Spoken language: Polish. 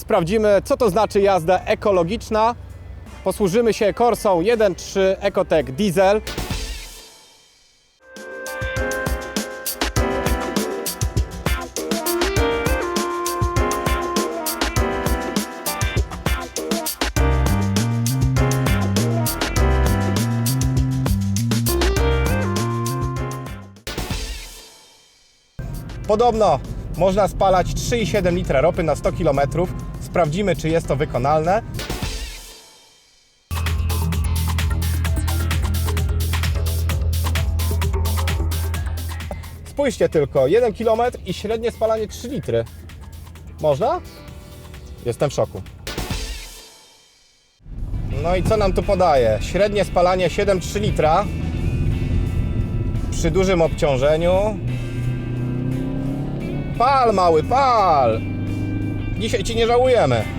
sprawdzimy, co to znaczy jazda ekologiczna. Posłużymy się Corsą 1.3 Ecotec Diesel. Podobno można spalać 3,7 litra ropy na 100 km. Sprawdzimy, czy jest to wykonalne. Spójrzcie tylko, 1 km i średnie spalanie 3 litry. Można? Jestem w szoku. No i co nam tu podaje? Średnie spalanie 7,3 litra przy dużym obciążeniu. Pal, mały, pal! Dzisiaj ci nie żałujemy.